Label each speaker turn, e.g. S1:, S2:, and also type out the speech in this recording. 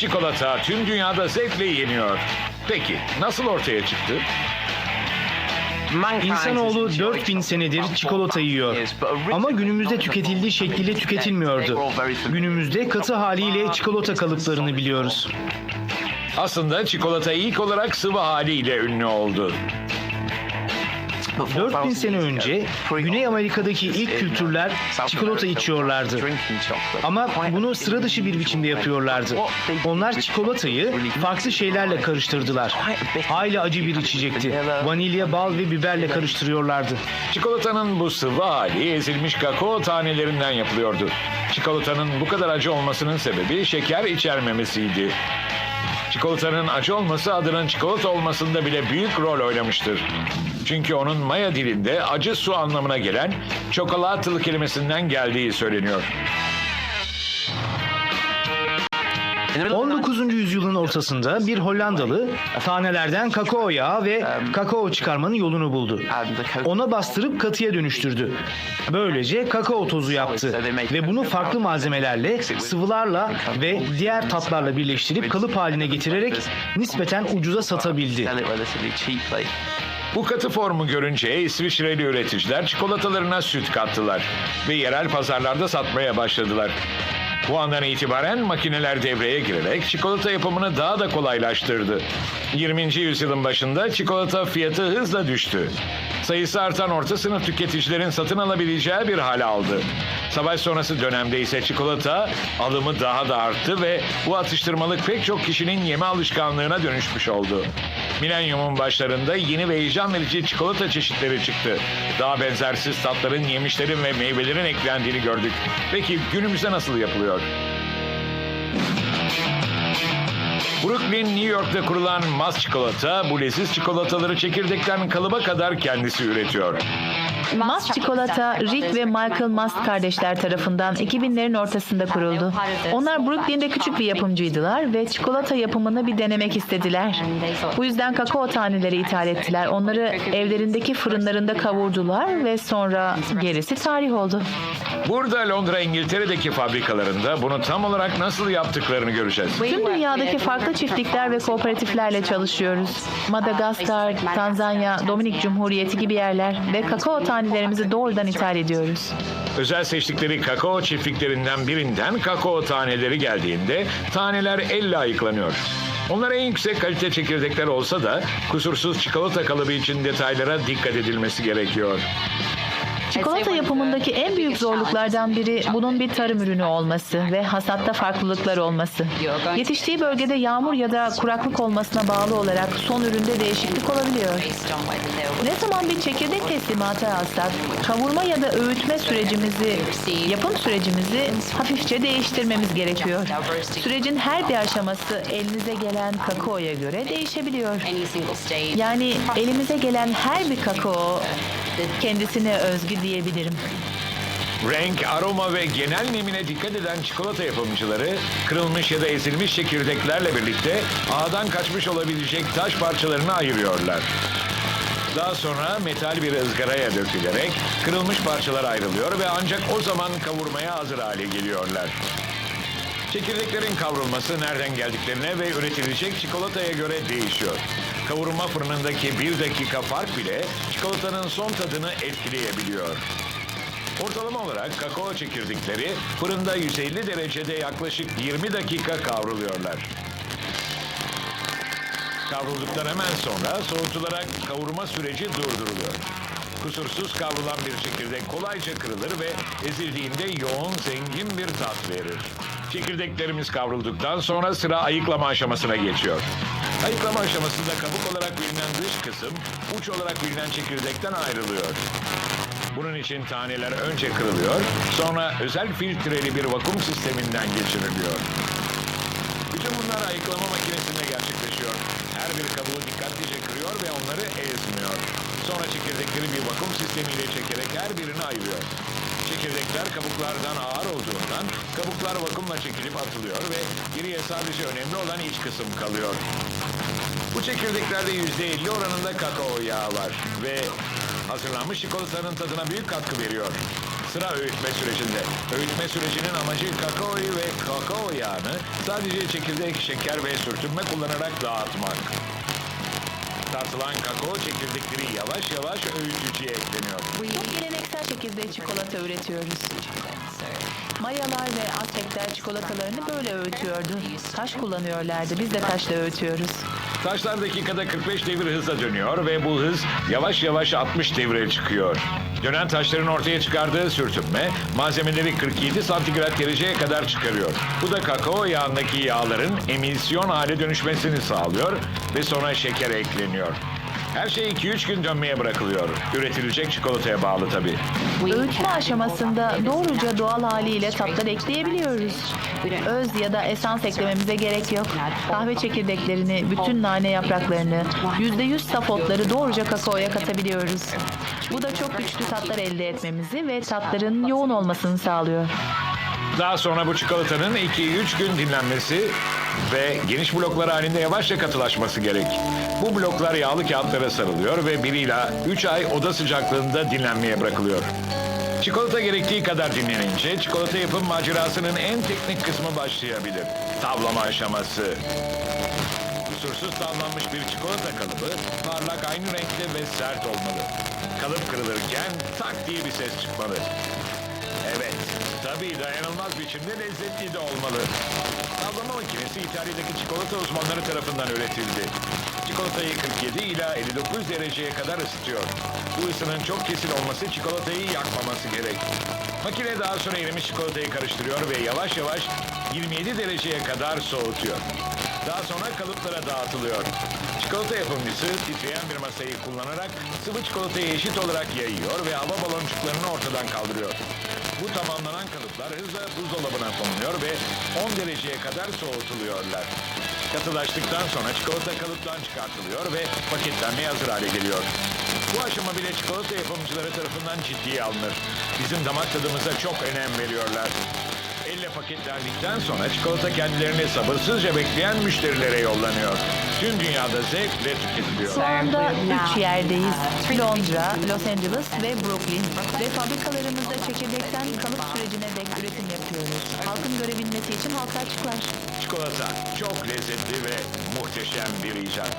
S1: Çikolata tüm dünyada zevkle yeniyor. Peki nasıl ortaya çıktı?
S2: İnsanoğlu 4000 senedir çikolata yiyor. Ama günümüzde tüketildiği şekliyle tüketilmiyordu. Günümüzde katı haliyle çikolata kalıplarını biliyoruz.
S1: Aslında çikolata ilk olarak sıvı haliyle ünlü oldu.
S2: 4000 sene önce Güney Amerika'daki ilk kültürler çikolata içiyorlardı. Ama bunu sıra dışı bir biçimde yapıyorlardı. Onlar çikolatayı farklı şeylerle karıştırdılar. Hayli acı bir içecekti. Vanilya, bal ve biberle karıştırıyorlardı.
S1: Çikolatanın bu sıvı hali ezilmiş kakao tanelerinden yapılıyordu. Çikolatanın bu kadar acı olmasının sebebi şeker içermemesiydi. Çikolatanın acı olması adının çikolata olmasında bile büyük rol oynamıştır. Çünkü onun Maya dilinde acı su anlamına gelen çokolatlı kelimesinden geldiği söyleniyor.
S2: 19. yüzyılın ortasında bir Hollandalı tanelerden kakao yağı ve kakao çıkarmanın yolunu buldu. Ona bastırıp katıya dönüştürdü. Böylece kakao tozu yaptı ve bunu farklı malzemelerle, sıvılarla ve diğer tatlarla birleştirip kalıp haline getirerek nispeten ucuza satabildi.
S1: Bu katı formu görünce İsviçreli üreticiler çikolatalarına süt kattılar ve yerel pazarlarda satmaya başladılar. Bu andan itibaren makineler devreye girerek çikolata yapımını daha da kolaylaştırdı. 20. yüzyılın başında çikolata fiyatı hızla düştü. Sayısı artan orta sınıf tüketicilerin satın alabileceği bir hale aldı. Savaş sonrası dönemde ise çikolata alımı daha da arttı ve bu atıştırmalık pek çok kişinin yeme alışkanlığına dönüşmüş oldu. Milenyumun başlarında yeni ve heyecan verici çikolata çeşitleri çıktı. Daha benzersiz tatların, yemişlerin ve meyvelerin eklendiğini gördük. Peki günümüzde nasıl yapılıyor? Brooklyn, New York'ta kurulan Maz Çikolata, bu leziz çikolataları çekirdekten kalıba kadar kendisi üretiyor.
S3: Mast Çikolata, Rick ve Michael Mast kardeşler tarafından 2000'lerin ortasında kuruldu. Onlar Brooklyn'de küçük bir yapımcıydılar ve çikolata yapımını bir denemek istediler. Bu yüzden kakao taneleri ithal ettiler. Onları evlerindeki fırınlarında kavurdular ve sonra gerisi tarih oldu.
S1: Burada Londra, İngiltere'deki fabrikalarında bunu tam olarak nasıl yaptıklarını göreceğiz.
S3: Tüm dünyadaki farklı çiftlikler ve kooperatiflerle çalışıyoruz. Madagaskar, Tanzanya, Dominik Cumhuriyeti gibi yerler ve kakao tanelerimizi doğrudan ithal ediyoruz.
S1: Özel seçtikleri kakao çiftliklerinden birinden kakao taneleri geldiğinde taneler elle ayıklanıyor. Onlar en yüksek kalite çekirdekler olsa da kusursuz çikolata kalıbı için detaylara dikkat edilmesi gerekiyor.
S3: Çikolata yapımındaki en büyük zorluklardan biri bunun bir tarım ürünü olması ve hasatta farklılıklar olması. Yetiştiği bölgede yağmur ya da kuraklık olmasına bağlı olarak son üründe değişiklik olabiliyor. Ne zaman bir çekirdek teslimatı alsak, kavurma ya da öğütme sürecimizi, yapım sürecimizi hafifçe değiştirmemiz gerekiyor. Sürecin her bir aşaması elinize gelen kakaoya göre değişebiliyor. Yani elimize gelen her bir kakao kendisine özgü diyebilirim.
S1: Renk, aroma ve genel nemine dikkat eden çikolata yapımcıları kırılmış ya da ezilmiş çekirdeklerle birlikte ağdan kaçmış olabilecek taş parçalarını ayırıyorlar. Daha sonra metal bir ızgaraya dökülerek kırılmış parçalar ayrılıyor ve ancak o zaman kavurmaya hazır hale geliyorlar. Çekirdeklerin kavrulması nereden geldiklerine ve üretilecek çikolataya göre değişiyor. Kavurma fırınındaki bir dakika fark bile çikolatanın son tadını etkileyebiliyor. Ortalama olarak kakao çekirdekleri fırında 150 derecede yaklaşık 20 dakika kavruluyorlar. Kavrulduktan hemen sonra soğutularak kavurma süreci durduruluyor. Kusursuz kavrulan bir çekirdek kolayca kırılır ve ezildiğinde yoğun, zengin bir tat verir. Çekirdeklerimiz kavrulduktan sonra sıra ayıklama aşamasına geçiyor. Ayıklama aşamasında kabuk olarak bilinen dış kısım, uç olarak bilinen çekirdekten ayrılıyor. Bunun için taneler önce kırılıyor, sonra özel filtreli bir vakum sisteminden geçiriliyor. Bütün bunlar ayıklama makinesinde gerçekleşiyor. Her bir kabuğu dikkatlice kırıyor ve onları ezmiyor. Sonra çekirdekleri bir vakum sistemiyle çekerek her birini ayırıyor. Çekirdekler kabuklardan ağır olduğundan kabuklar vakumla çekilip atılıyor ve geriye sadece önemli olan iç kısım kalıyor. Bu çekirdeklerde %50 oranında kakao yağı var ve hazırlanmış çikolatanın tadına büyük katkı veriyor. Sıra öğütme sürecinde. Öğütme sürecinin amacı kakaoyu ve kakao yağını sadece çekirdek, şeker ve sürtünme kullanarak dağıtmak. Tartılan kakao çekirdekleri yavaş yavaş öğütücüye ekleniyor.
S3: Çok geleneksel şekilde çikolata üretiyoruz. Mayalar ve Aztekler çikolatalarını böyle öğütüyordu. Taş kullanıyorlardı. Biz de taşla öğütüyoruz.
S1: Taşlar dakikada 45 devir hızla dönüyor ve bu hız yavaş yavaş 60 devre çıkıyor. Dönen taşların ortaya çıkardığı sürtünme malzemeleri 47 santigrat dereceye kadar çıkarıyor. Bu da kakao yağındaki yağların emisyon hale dönüşmesini sağlıyor ve sonra şeker ekleniyor. Her şey 2-3 gün dönmeye bırakılıyor. Üretilecek çikolataya bağlı tabii.
S3: Öğütme aşamasında doğruca doğal haliyle tatlar ekleyebiliyoruz. Öz ya da esans eklememize gerek yok. Kahve çekirdeklerini, bütün nane yapraklarını, %100 saf otları doğruca kakaoya katabiliyoruz. Bu da çok güçlü tatlar elde etmemizi ve tatların yoğun olmasını sağlıyor.
S1: Daha sonra bu çikolatanın 2-3 gün dinlenmesi ve geniş bloklar halinde yavaşça katılaşması gerek. Bu bloklar yağlı kağıtlara sarılıyor ve 1 ila 3 ay oda sıcaklığında dinlenmeye bırakılıyor. Çikolata gerektiği kadar dinlenince çikolata yapım macerasının en teknik kısmı başlayabilir. Tavlama aşaması. Kusursuz tavlanmış bir çikolata kalıbı parlak aynı renkte ve sert olmalı. Kalıp kırılırken tak diye bir ses çıkmalı. Evet, tabii dayanılmaz biçimde lezzetli de olmalı. Tavlama makinesi İtalya'daki çikolata uzmanları tarafından üretildi. Çikolatayı 47 ila 59 dereceye kadar ısıtıyor. Bu ısının çok kesin olması çikolatayı yakmaması gerek. Makine daha sonra erimiş çikolatayı karıştırıyor ve yavaş yavaş 27 dereceye kadar soğutuyor. Daha sonra kalıplara dağıtılıyor. Çikolata yapımcısı titreyen bir masayı kullanarak sıvı çikolatayı eşit olarak yayıyor ve hava baloncuklarını ortadan kaldırıyor. Bu tamamlanan kalıplar hızla buzdolabına konuluyor ve 10 dereceye kadar soğutuluyorlar. Katılaştıktan sonra çikolata kalıptan çıkartılıyor ve paketlenmeye hazır hale geliyor. Bu aşama bile çikolata yapımcıları tarafından ciddiye alınır. Bizim damak tadımıza çok önem veriyorlar. Elle paketlendikten sonra çikolata kendilerini sabırsızca bekleyen müşterilere yollanıyor. Tüm dünyada zevkle tüketiliyor.
S3: Şu anda üç yerdeyiz. Londra, Los Angeles ve Brooklyn. Ve fabrikalarımızda çekirdekten kalıp sürecine dek üretim yapıyoruz. Halkın görebilmesi için halka açıklar.
S1: Çikolata çok lezzetli ve muhteşem bir icat.